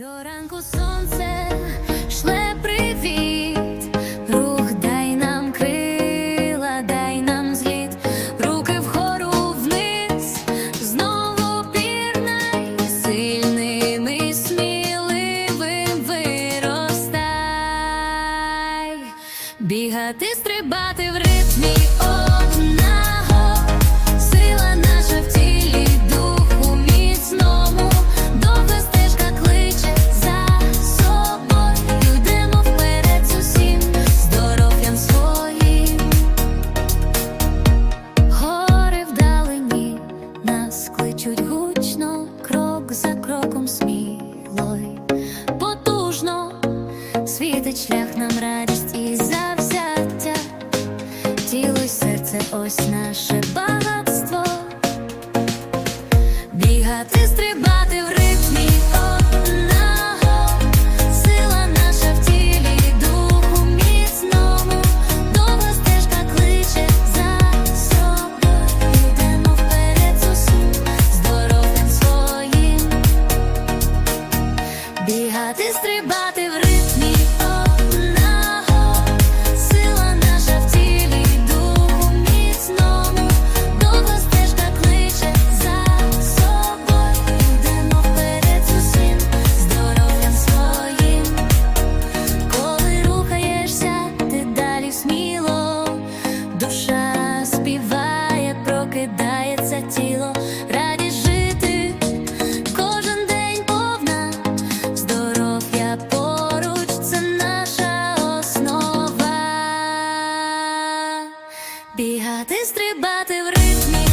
ранку сонце шле привіт, рух дай нам крила, дай нам зліт, руки вгору вниз, знову пірнай, сильним і сміливим виростай, бігати, стрибати в ритмі нас гучно, крок за кроком сміло й потужно світить шлях нам радість і завзяття, тіло й серце ось наше багатство. Бігати, стрибати бігати, стрибати в ритмі.